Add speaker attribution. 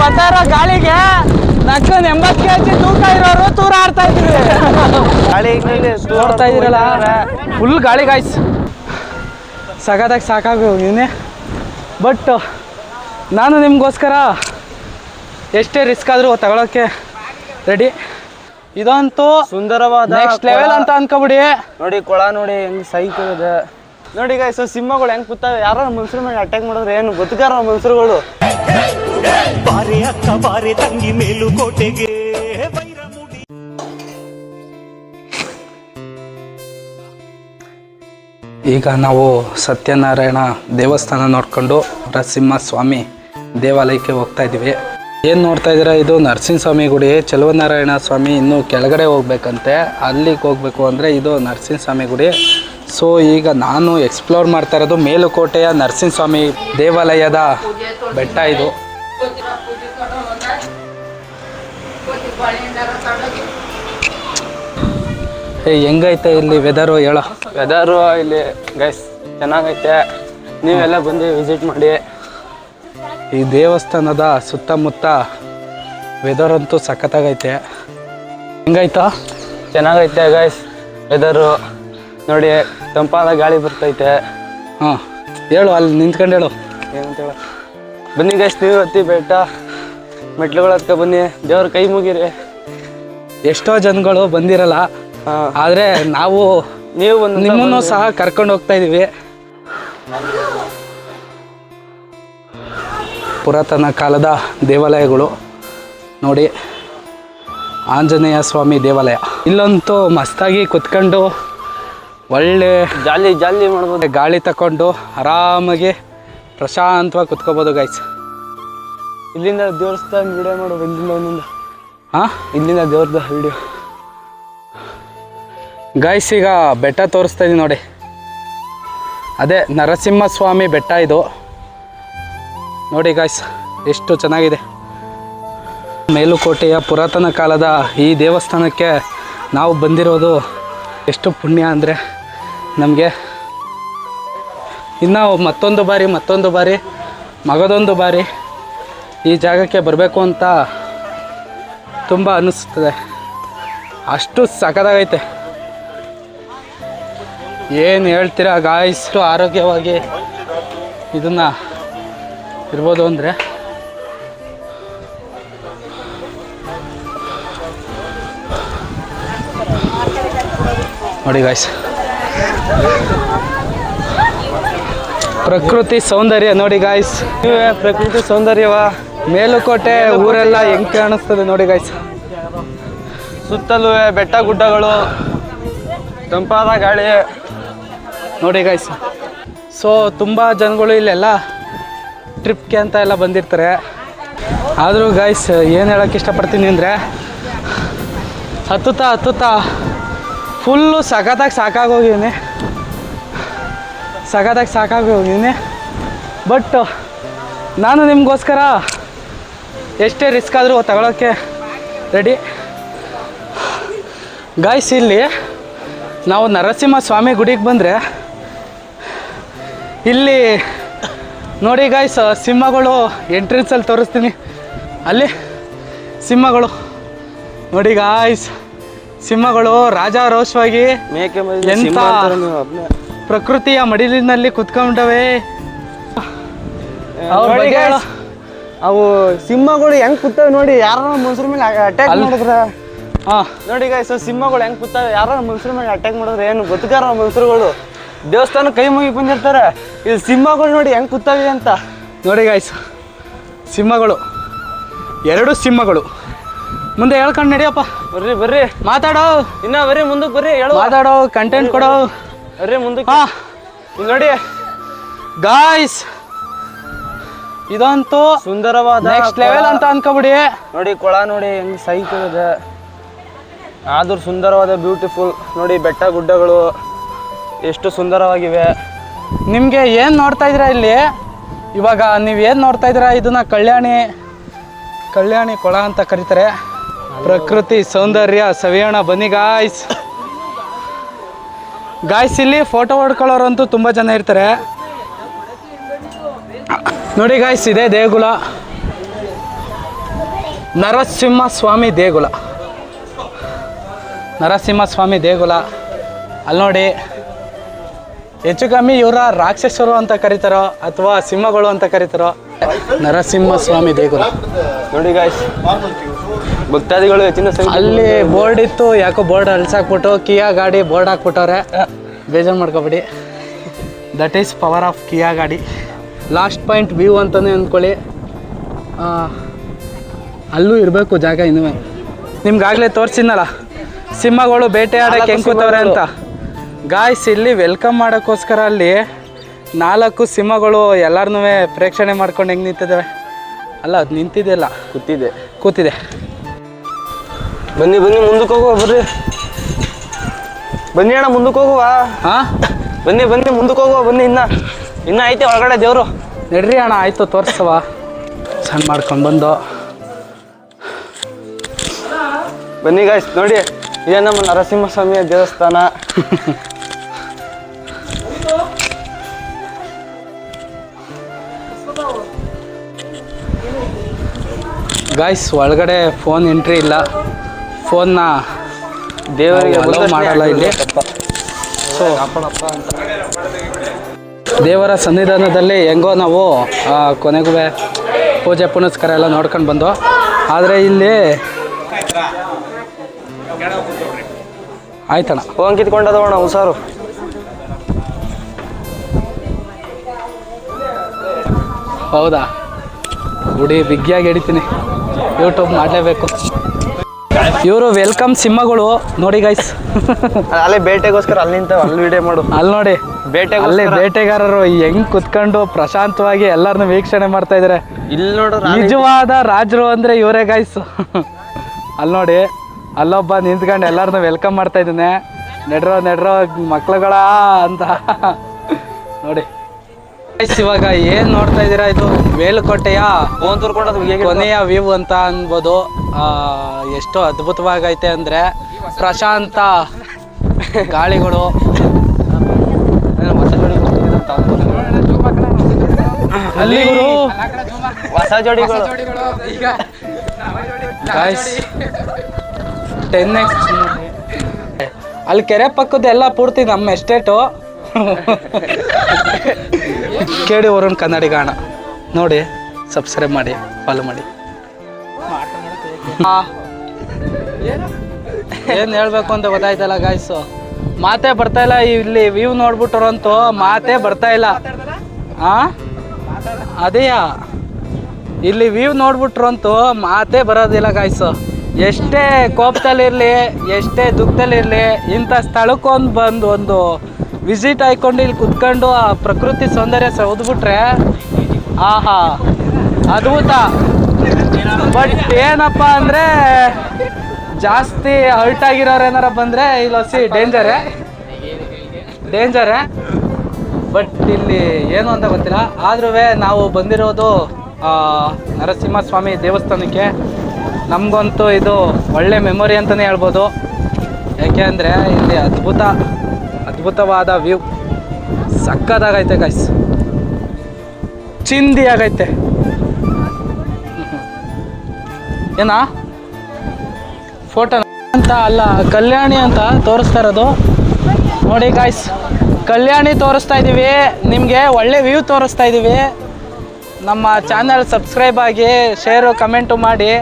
Speaker 1: ಬರ್ತಾ ಇರೋ ಗಾಳಿಗೆ ನಕ್ಕೊಂದು ಎಂಬತ್ತು ಕೆ ಜಿ ತೂಕ ಇರೋರು ತೂರ ಆಡ್ತಾ ಇದ್ರಿ.
Speaker 2: ಗಾಳಿ
Speaker 1: ನೋಡ್ತಾ ಇದ್ರಲ್ಲ ಫುಲ್ ಗಾಳಿ ಗಾಯ್ಸ್ ಸಗದಾಗಿ ಸಾಕಾಗಿ ಹೋಗಿದ್ದೀನಿ. ಬಟ್ ನಾನು ನಿಮಗೋಸ್ಕರ ಎಷ್ಟೇ ರಿಸ್ಕ್ ಆದರೂ ತಗೊಳಕ್ಕೆ ರೆಡಿ ಇದಂತೂ
Speaker 2: ಸುಂದರವಾದ
Speaker 1: ನೆಕ್ಸ್ಟ್ ಲೆವೆಲ್ ಅಂತ ಅನ್ಕೊಬಿಡಿ.
Speaker 2: ನೋಡಿ ಕೊಳ ನೋಡಿ ಹೆಂಗ್ ಸೈಕಲ್ ಇದೆ. ನೋಡಿ ಗೈಸ್ ಸಿಂಹಗಳು ಹೆಂಗ್ ಕೂತಾವೆ. ಯಾರೋ ಮನುಷ್ಯರ ಮೇಲೆ ಅಟ್ಯಾಕ್ ಮಾಡಿದ್ರೆ ಏನು? ಬದುಕಾರ ಮನುಷ್ಯರುಗಳು
Speaker 3: ಬಾರೆ ಅಕ್ಕ, ಬಾರೆ ತಂಗಿ, ಮೇಲುಕೋಟೆಗೆ ವೈರಮುಡಿ
Speaker 1: ಈಗ ನಾವು ಸತ್ಯನಾರಾಯಣ ದೇವಸ್ಥಾನ ನೋಡ್ಕೊಂಡು ನರಸಿಂಹ ಸ್ವಾಮಿ ದೇವಾಲಯಕ್ಕೆ ಹೋಗ್ತಾ ಇದ್ದೀವಿ. ಏನು ನೋಡ್ತಾ ಇದ್ದೀರಾ? ಇದು ನರಸಿಂಹ ಗುಡಿ, ಚಲುವನಾರಾಯಣ ಸ್ವಾಮಿ ಇನ್ನೂ ಕೆಳಗಡೆ ಹೋಗ್ಬೇಕಂತೆ. ಅಲ್ಲಿಗೆ ಹೋಗ್ಬೇಕು ಅಂದರೆ ಇದು ನರಸಿಂಹ ಸ್ವಾಮಿ ಗುಡಿ. ಸೊ ಈಗ ನಾನು ಎಕ್ಸ್ಪ್ಲೋರ್ ಮಾಡ್ತಾ ಇರೋದು ಮೇಲುಕೋಟೆಯ ನರಸಿಂಹ ಸ್ವಾಮಿ ದೇವಾಲಯದ ಬೆಟ್ಟ ಇದು. ಏ ಹೆಂಗೈತೆ ಇಲ್ಲಿ ವೆದರು ಹೇಳೋ.
Speaker 2: ವೆದರು ಇಲ್ಲಿ ಗೈಸ್ ಚೆನ್ನಾಗೈತೆ. ನೀವೆಲ್ಲ ಬಂದು ವಿಸಿಟ್ ಮಾಡಿ.
Speaker 1: ಈ ದೇವಸ್ಥಾನದ ಸುತ್ತಮುತ್ತ ವೆದರ್ ಅಂತೂ ಸಖತ್ತಾಗೈತೆ. ಹೆಂಗೈತಾ?
Speaker 2: ಚೆನ್ನಾಗೈತೆ ಗೈಸ್ ವೆದರು ನೋಡಿ ತಂಪಾದ ಗಾಳಿ ಬರ್ತೈತೆ.
Speaker 1: ಹಾಂ ಹೇಳು ಅಲ್ಲಿ ನಿಂತ್ಕೊಂಡು ಹೇಳು.
Speaker 2: ಏನಂತ ಹೇಳ? ಬನ್ನಿ ಗೈಸ್ ನೀವು ಹತ್ತಿ ಬೆಟ್ಟ ಮೆಟ್ಲುಗಳ ಹತ್ಕ ಬನ್ನಿ. ದೇವ್ರ ಕೈ ಮುಗಿರಿ.
Speaker 1: ಎಷ್ಟೋ ಜನಗಳು ಬಂದಿರಲ್ಲ ಆದರೆ ನಾವು
Speaker 2: ನೀವು
Speaker 1: ನಿಮ್ಮನ್ನು ಸಹ ಕರ್ಕೊಂಡು ಹೋಗ್ತಾ ಇದ್ದೀವಿ ಪುರಾತನ ಕಾಲದ ದೇವಾಲಯಗಳು. ನೋಡಿ ಆಂಜನೇಯ ಸ್ವಾಮಿ ದೇವಾಲಯ. ಇಲ್ಲಂತೂ ಮಸ್ತಾಗಿ ಕುತ್ಕೊಂಡು ಒಳ್ಳೆ
Speaker 2: ಜಾಲಿ ಜಾಲಿ ಮಾಡ್ಬೋದು.
Speaker 1: ಗಾಳಿ ತಗೊಂಡು ಆರಾಮಾಗಿ ಪ್ರಶಾಂತವಾಗಿ ಕುತ್ಕೋಬೋದು ಗೈಸ್
Speaker 2: ಇಲ್ಲಿಂದ ದೇವಸ್ಥಾನ ವಿಡಿಯೋ ಮಾಡು ಇಲ್ಲಿಂದ ಒಂದಿಂದ.
Speaker 1: ಹಾಂ?
Speaker 2: ಇಲ್ಲಿಂದ ದೇವ್ರದ ವಿಡಿಯೋ
Speaker 1: ಗೈಸ್ ಈಗ ಬೆಟ್ಟ ತೋರಿಸ್ತಾ ಇದೀನಿ ನೋಡಿ. ಅದೇ ನರಸಿಂಹಸ್ವಾಮಿ ಬೆಟ್ಟ ಇದು. ನೋಡಿ ಗಾಯ್ಸ್ ಎಷ್ಟು ಚೆನ್ನಾಗಿದೆ. ಮೇಲುಕೋಟೆಯ ಪುರಾತನ ಕಾಲದ ಈ ದೇವಸ್ಥಾನಕ್ಕೆ ನಾವು ಬಂದಿರೋದು ಎಷ್ಟು ಪುಣ್ಯ ಅಂದರೆ ನಮಗೆ ಇನ್ನು ಮತ್ತೊಂದು ಬಾರಿ ಮತ್ತೊಂದು ಬಾರಿ, ಮಗದೊಂದು ಬಾರಿ ಈ ಜಾಗಕ್ಕೆ ಬರಬೇಕು ಅಂತ ತುಂಬ ಅನ್ನಿಸ್ತದೆ ಅಷ್ಟು ಸಖತ್ತಾಗೈತೆ. ಏನು ಹೇಳ್ತೀರಾ ಗಾಯಸ್ಟು ಆರೋಗ್ಯವಾಗಿ ಇದನ್ನು ಇರ್ಬೋದು ಅಂದರೆ. ನೋಡಿ ಗಾಯ್ಸ್ ಪ್ರಕೃತಿ ಸೌಂದರ್ಯ ನೋಡಿ ಗಾಯ್ಸ್
Speaker 2: ನೀವೇ ಪ್ರಕೃತಿ ಸೌಂದರ್ಯವ.
Speaker 1: ಮೇಲುಕೋಟೆ ಊರೆಲ್ಲ ಹೆಂಗೆ ಕಾಣಿಸ್ತದೆ ನೋಡಿ ಗಾಯ್ಸ್
Speaker 2: ಸುತ್ತಲೂ ಬೆಟ್ಟ ಗುಡ್ಡಗಳು, ತಂಪಾದ ಗಾಳಿ
Speaker 1: ನೋಡಿ ಗಾಯ್ಸ್ ಸೊ ತುಂಬ ಜನಗಳು ಇಲ್ಲೆಲ್ಲ ಟ್ರಿಪ್ಗೆ ಅಂತ ಎಲ್ಲ ಬಂದಿರ್ತಾರೆ. ಆದರೂ ಗಾಯ್ಸ್ ಏನು ಹೇಳೋಕ್ಕೆ ಇಷ್ಟಪಡ್ತೀನಿ ಅಂದರೆ, ಹತ್ತುತ್ತಾ ಹತ್ತುತ್ತಾ ಫುಲ್ಲು ಸಖತ್ತಾಗಿ ಸಾಕಾಗೋಗಿದ್ದೀನಿ ಸಖತ್ತಾಗಿ ಸಾಕಾಗಿ ಹೋಗಿದ್ದೀನಿ ಬಟ್ ನಾನು ನಿಮಗೋಸ್ಕರ ಎಷ್ಟೇ ರಿಸ್ಕ್ ಆದರೂ ತಗೊಳ್ಳೋಕ್ಕೆ ರೆಡಿ ಗಾಯ್ಸ್ ಇಲ್ಲಿ ನಾವು ನರಸಿಂಹ ಸ್ವಾಮಿ ಗುಡಿಗೆ ಬಂದರೆ ಇಲ್ಲಿ ನೋಡಿ ಗಾಯ್ಸ್ ಸಿಂಹಗಳು ಎಂಟ್ರೆನ್ಸಲ್ಲಿ ತೋರಿಸ್ತೀನಿ. ಅಲ್ಲಿ ಸಿಂಹಗಳು. ನೋಡಿ ಗಾಯ್ಸ್ ಸಿಂಹಗಳು ರಾಜಾರೋಷವಾಗಿ
Speaker 2: ಮೇಕೆ
Speaker 1: ಪ್ರಕೃತಿಯ ಮಡಿಲಿನಲ್ಲಿ ಕುತ್ಕೊಂಡವೆ.
Speaker 2: ಅವು ಸಿಂಹಗಳು ಹೆಂಗ್ ಕುತ್ತವೆ ನೋಡಿ ಯಾರ ಮೊಸರು ಮೇಲೆ ಅಟ್ಯಾಕ್ ಮಾಡಿದ್ರ.
Speaker 1: ಹಾ
Speaker 2: ನೋಡಿ ಗೈಸ್ ಸಿಂಹಗಳು ಹೆಂಗ್ ಕೂತಾವೆ ಯಾರ ಮೊಸರು ಮೇಲೆ ಅಟ್ಯಾಕ್ ಮಾಡಿದ್ರೆ ಏನು ಬದುಕಾರ ಮೊಸರುಗಳು ದೇವಸ್ಥಾನ ಕೈ ಮುಗಿ ಬಂದಿರ್ತಾರೆ. ಇಲ್ಲಿ ಸಿಂಹಗಳು ನೋಡಿ ಹೆಂಗ್ ಕುತ್ತವೆ ಅಂತ.
Speaker 1: ನೋಡಿ ಗಾಯ್ಸ್ ಸಿಂಹಗಳು ಎರಡು ಸಿಂಹಗಳು. ಮುಂದೆ ಹೇಳ್ಕೊಂಡು ನಡಿಯಪ್ಪ.
Speaker 2: ಬರ್ರಿ ಬರ್ರಿ.
Speaker 1: ಮಾತಾಡೋ.
Speaker 2: ಇನ್ನ ಬರ್ರಿ ಮುಂದಕ್ಕೆ ಬರ್ರಿ ಹೇಳು
Speaker 1: ಮಾತಾಡೋ ಕಂಟೆಂಟ್ ಕೊಡೋ.
Speaker 2: ಬರ್ರಿ ಮುಂದಕ್ಕೆ.
Speaker 1: ಹಾ.
Speaker 2: ಇಲ್ಲಿ ನೋಡಿ.
Speaker 1: ಗಾಯ್ಸ್ ಇದಂತೂ
Speaker 2: ಸುಂದರವಾದ
Speaker 1: ನೆಕ್ಸ್ಟ್. ಲೆವೆಲ್ ಅಂತ ಅನ್ಕೊಬಿಡಿ.
Speaker 2: ನೋಡಿ ಕೊಳ ನೋಡಿ ಹೆಂಗ್ ಸೈಕಲ್ ಇದೆ. ಆದ್ರೂ ಸುಂದರವಾದ ಬ್ಯೂಟಿಫುಲ್ ನೋಡಿ ಬೆಟ್ಟ ಗುಡ್ಡಗಳು ಎಷ್ಟು ಸುಂದರವಾಗಿವೆ.
Speaker 1: ನಿಮಗೆ ಏನು ನೋಡ್ತಾ ಇದ್ದೀರಾ ಇಲ್ಲಿ? ಇವಾಗ ನೀವು ಏನು ನೋಡ್ತಾ ಇದ್ದೀರಾ? ಇದನ್ನ ಕಲ್ಯಾಣಿ ಕಲ್ಯಾಣಿ ಕೊಳ ಅಂತ ಕರೀತಾರೆ. ಪ್ರಕೃತಿ ಸೌಂದರ್ಯ ಸವಿಯೋಣ ಬನ್ನಿ ಗಾಯ್ಸ್ ಗಾಯ್ಸ್ ಇಲ್ಲಿ ಫೋಟೋ ಹೊಡ್ಕೊಳ್ಳೋರಂತೂ ತುಂಬ ಜನ ಇರ್ತಾರೆ. ನೋಡಿ ಗಾಯ್ಸ್ ಇದೆ ದೇಗುಲ. ನರಸಿಂಹ ಸ್ವಾಮಿ ದೇಗುಲ. ನರಸಿಂಹ ಸ್ವಾಮಿ ದೇಗುಲ. ಅಲ್ಲಿ ನೋಡಿ, ಹೆಚ್ಚು ಕಮ್ಮಿ ಇವರ ರಾಕ್ಷಸರು ಅಂತ ಕರೀತಾರೋ ಅಥವಾ ಸಿಂಹಗಳು ಅಂತ ಕರೀತಾರೋ ನರಸಿಂಹ ಸ್ವಾಮಿ ದೇಗುಲ.
Speaker 2: ನೋಡಿ ಗಾಯ್ಸ್ ಭಕ್ತಾದಿಗಳು ಹೆಚ್ಚಿನ
Speaker 1: ಅಲ್ಲಿ ಬೋರ್ಡ್ ಇತ್ತು ಯಾಕೋ ಬೋರ್ಡ್ ಅಳ್ಸಾಕ್ಬಿಟ್ಟು ಕಿಯಾ ಗಾಡಿ ಬೋರ್ಡ್ ಹಾಕ್ಬಿಟ್ಟವ್ರೆ. ಬೇಜಾರು ಮಾಡ್ಕೊಬೇಡಿ. That is power of Kia ಗಾಡಿ ಲಾಸ್ಟ್ ಪಾಯಿಂಟ್ ವ್ಯೂ ಅಂತಲೇ ಅಂದ್ಕೊಳ್ಳಿ. ಅಲ್ಲೂ ಇರಬೇಕು ಜಾಗ ಇನ್ನೂ. ನಿಮ್ಗಾಗಲೇ ತೋರಿಸಿದ್ನಲ್ಲ ಸಿಂಹಗಳು ಬೇಟೆಯಾಡಕ್ಕೆ ಹೆಂಗೆ ಕೂತವ್ರೆ ಅಂತ. ಗಾಯ್ಸ್ ಇಲ್ಲಿ ವೆಲ್ಕಮ್ ಮಾಡೋಕ್ಕೋಸ್ಕರ ಅಲ್ಲಿ ನಾಲ್ಕು ಸಿಂಹಗಳು ಎಲ್ಲರನ್ನೂ ಪ್ರೇಕ್ಷಣೆ ಮಾಡ್ಕೊಂಡು ಹೆಂಗೆ ನಿಂತಿದ್ದಾವೆ ಅಲ್ಲ ಅದು ನಿಂತಿದೆಯಲ್ಲ
Speaker 2: ಕೂತಿದೆ.
Speaker 1: ಕೂತಿದೆ.
Speaker 2: ಬನ್ನಿ ಬನ್ನಿ ಮುಂದಕ್ಕೆ ಹೋಗುವ ಬರ್ರಿ. ಬನ್ನಿ ಅಣ್ಣ ಮುಂದಕ್ಕೆ ಹೋಗುವ.
Speaker 1: ಹಾಂ?
Speaker 2: ಬನ್ನಿ ಬನ್ನಿ ಮುಂದಕ್ಕೆ ಹೋಗುವ ಬನ್ನಿ ಇನ್ನ ಇನ್ನ ಐತೆ ಒಳಗಡೆ ದೇವ್ರು.
Speaker 1: ನಡ್ರಿ ಅಣ್ಣ ಆಯ್ತು ತೋರಿಸವ ಸಣ್ಣ ಮಾಡ್ಕೊಂಡು ಬಂದು.
Speaker 2: ಬನ್ನಿ ಗಾಯ್ಸ್ ನೋಡಿ ಇದೇ ನಮ್ಮ ನರಸಿಂಹಸ್ವಾಮಿಯ ದೇವಸ್ಥಾನ.
Speaker 1: ಗಾಯ್ಸ್ ಒಳಗಡೆ ಫೋನ್ ಎಂಟ್ರಿ ಇಲ್ಲ. ಫೋನ್ನ
Speaker 2: ದೇವರಿಗೆ ಅಲೋ
Speaker 1: ಮಾಡಲ್ಲ ಇಲ್ಲಿ. ಸೊ ದೇವರ ಸನ್ನಿಧಾನದಲ್ಲಿ ಹೆಂಗೋ ನಾವು ಕೊನೆಗೂ ಪೂಜೆ ಪುನಸ್ಕಾರ ಎಲ್ಲ ನೋಡ್ಕೊಂಡು ಬಂದು ಆದರೆ ಇಲ್ಲಿ ಆಯ್ತಣ್ಣ.
Speaker 2: ಫೋನ್ ಕಿತ್ಕೊಂಡದವಣ ಹುಷಾರು.
Speaker 1: ಹೌದಾ? ಗುಡಿ ಬಿಗ್ಗಿಯಾಗಿ ಹಿಡಿತೀನಿ. ಯೂಟ್ಯೂಬ್ ಮಾಡಲೇಬೇಕು. ಇವರು ವೆಲ್ಕಮ್ ಸಿಂಹಗಳು. ನೋಡಿ ಗೈಸ್
Speaker 2: ಅಲ್ಲೇ ಬೇಟೆಗೋಸ್ಕರ ಅಲ್ಲಿ ನಿಂತ ಅಲ್ಲಿ ವಿಡಿಯೋ ಮಾಡು.
Speaker 1: ಅಲ್ಲಿ ನೋಡಿ.
Speaker 2: ಬೇಟೆ
Speaker 1: ಅಲ್ಲೇ ಬೇಟೆಗಾರರು ಹೆಂಗ್ ಕುತ್ಕೊಂಡು ಪ್ರಶಾಂತವಾಗಿ ಎಲ್ಲರನ್ನು ವೀಕ್ಷಣೆ ಮಾಡ್ತಾ ಇದಾರೆ.
Speaker 2: ಇಲ್ಲಿ ನೋಡು
Speaker 1: ನಿಜವಾದ ರಾಜರು ಅಂದ್ರೆ ಇವರೇ ಗೈಸ್ ಅಲ್ಲಿ ನೋಡಿ ಅಲ್ಲೊಬ್ಬ ನಿಂತ್ಕೊಂಡು ಎಲ್ಲರನ್ನು ವೆಲ್ಕಮ್ ಮಾಡ್ತಾ ಇದ್ದಾನೆ. ನೆಡ್ರೋ ನೆಡ್ರೋ ಮಕ್ಳುಗಳ ಅಂತ. ನೋಡಿ. ಇವಾಗ ಏನ್ ನೋಡ್ತಾ ಇದೀರಾ ಇದು ಮೇಲುಕೋಟೆಯ ಕೊನೆಯ ವ್ಯೂ ಅಂತ ಅನ್ಬೋದು. ಎಷ್ಟು ಅದ್ಭುತವಾಗೈತೆ ಅಂದ್ರೆ ಪ್ರಶಾಂತ ಗಾಳಿಗಳು.
Speaker 2: ಹೊಸ ಜೋಡಿಗಳು.
Speaker 1: ಟೆನ್ ಅಲ್ಲಿ ಕೆರೆ ಪಕ್ಕದ ಎಲ್ಲ ಪೂರ್ತಿ ನಮ್ಮ ಎಸ್ಟೇಟು ಕೇಳಿ ಕನ್ನಡಿಗ ಅಣ್ಣ ನೋಡಿ ಸಬ್ಸ್ಕ್ರೈಬ್ ಮಾಡಿ ಫಾಲೋ ಮಾಡಿ. ಏನು ಹೇಳ್ಬೇಕು ಅಂತ ಗೊತ್ತಾಯ್ತಲ್ಲ ಗಾಯ್ಸು ಮಾತೇ ಬರ್ತಾ ಇಲ್ಲ, ಇಲ್ಲಿ ವ್ಯೂ ನೋಡ್ಬಿಟ್ಟರಂತೂ ಮಾತೇ ಬರ್ತಾ ಇಲ್ಲ. ಆ? ಅದೇಯಾ? ಇಲ್ಲಿ ವ್ಯೂ ನೋಡ್ಬಿಟ್ರಂತೂ ಮಾತೇ ಬರೋದಿಲ್ಲ ಗಾಯ್ಸು ಎಷ್ಟೇ ಕೋಪದಲ್ಲಿರಲಿ, ಎಷ್ಟೇ ದುಃಖದಲ್ಲಿರಲಿ, ಇಂಥ ಸ್ಥಳಕ್ಕೊಂದು ಬಂದು ಒಂದು ವಿಸಿಟ್ ಆಯ್ಕೊಂಡು ಇಲ್ಲಿ ಕುತ್ಕೊಂಡು ಆ ಪ್ರಕೃತಿ ಸೌಂದರ್ಯ ಸೌದ್ಬಿಟ್ರೆ ಆಹಾ, ಅದ್ಭುತ. ಬಟ್ ಏನಪ್ಪ ಅಂದರೆ, ಜಾಸ್ತಿ ಹರ್ಟ್ ಆಗಿರೋರು ಏನಾರ ಬಂದರೆ ಇಲ್ಲಿ ಹಸಿ ಡೇಂಜರೇ ಡೇಂಜರೇ ಬಟ್ ಇಲ್ಲಿ ಏನು ಅಂತ ಗೊತ್ತಿಲ್ಲ. ಆದ್ರೂ ನಾವು ಬಂದಿರೋದು ನರಸಿಂಹಸ್ವಾಮಿ ದೇವಸ್ಥಾನಕ್ಕೆ. ನಮಗಂತೂ ಇದು ಒಳ್ಳೆ ಮೆಮೊರಿ ಅಂತಲೇ ಹೇಳ್ಬೋದು. ಯಾಕೆ ಅಂದರೆ, ಇಲ್ಲಿ ಅದ್ಭುತ. ಅದ್ಭುತವಾದ ವ್ಯೂ. ಸಕ್ಕದಾಗೈತೆ ಗೈಸ್ ಚಿಂದಿ ಆಗೈತೆ ಏನಾ? ಫೋಟೋ ಅಂತ ಅಲ್ಲ, ಕಲ್ಯಾಣಿ ಅಂತ ತೋರಿಸ್ತಾ ಇರೋದು. ನೋಡಿ ಗಾಯ್ಸ್ ಕಲ್ಯಾಣಿ ತೋರಿಸ್ತಾ ಇದ್ದೀವಿ ನಿಮಗೆ ಒಳ್ಳೆ ವ್ಯೂ ತೋರಿಸ್ತಾ ಇದ್ದೀವಿ ನಮ್ಮ ಚಾನಲ್ ಸಬ್ಸ್ಕ್ರೈಬ್ ಆಗಿ ಶೇರು ಕಮೆಂಟು ಮಾಡಿ.